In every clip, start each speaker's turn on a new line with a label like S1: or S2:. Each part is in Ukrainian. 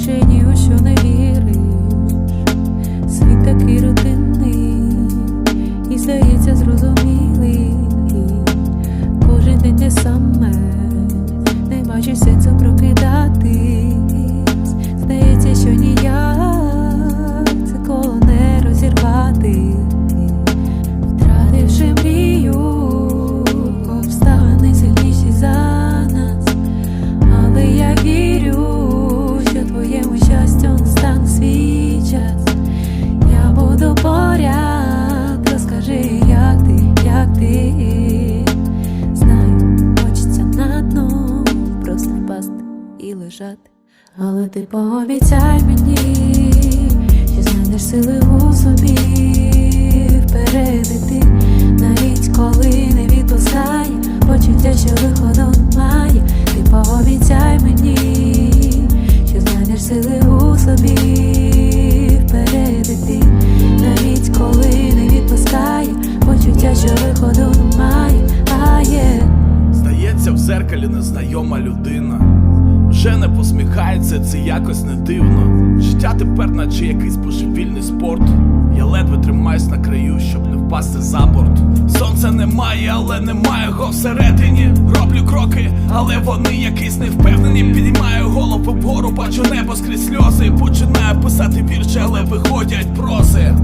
S1: закінчені, у що не віриш, світ такий родинний і здається, зрозумілий, кожен день те саме, не бачиш серце прокидатись, здається, що ніяк. Лежати. Але ти пообіцяй мені, що знайдеш сили у собі вперед навіть коли не відпускає, почуття, що виходу немає. Ти пообіцяй мені, що знайдеш сили у собі вперед навіть коли не відпускає, почуття, що виходу немає. А є.
S2: Здається, в зеркалі незнайома людина. Вже не посміхається, це якось не дивно. Життя тепер, наче якийсь божевільний спорт. Я ледве тримаюсь на краю, щоб не впасти за борт. Сонця немає, але немає його всередині. Роблю кроки, але вони якісь невпевнені. Підіймаю голову вгору, бачу небо скрізь сльози. Починаю писати вірші, але виходять проси.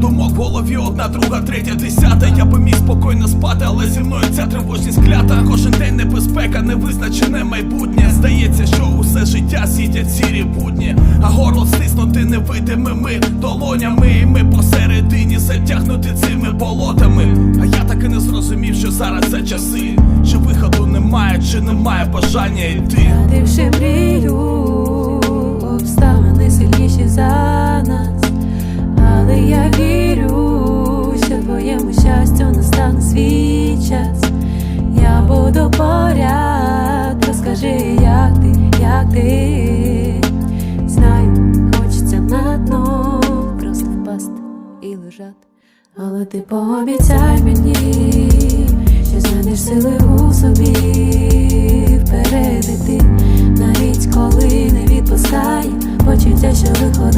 S2: Думок в голові, одна, друга, третя, десята. Я би міг спокійно спати, але зі мною ця тривожність клята. Кожен день небезпека, невизначене майбутнє. Здається, що усе життя сітять сірі будні, а горло стиснути невидимими долонями. І ми посередині затягнути цими болотами. А я так і не зрозумів, що зараз це часи. Чи виходу немає, чи немає бажання йти.
S1: Втративши мрію, обставини сильніші за нас, я вірю, що твоєму щастю настане свій час. Я буду поряд, розкажи, як ти, як ти знаю, хочеться на дно просто впасти і лежати. Але ти пообіцяй мені, що знайдеш сили у собі вперед іти навіть коли не відпускає почуття, що виходить.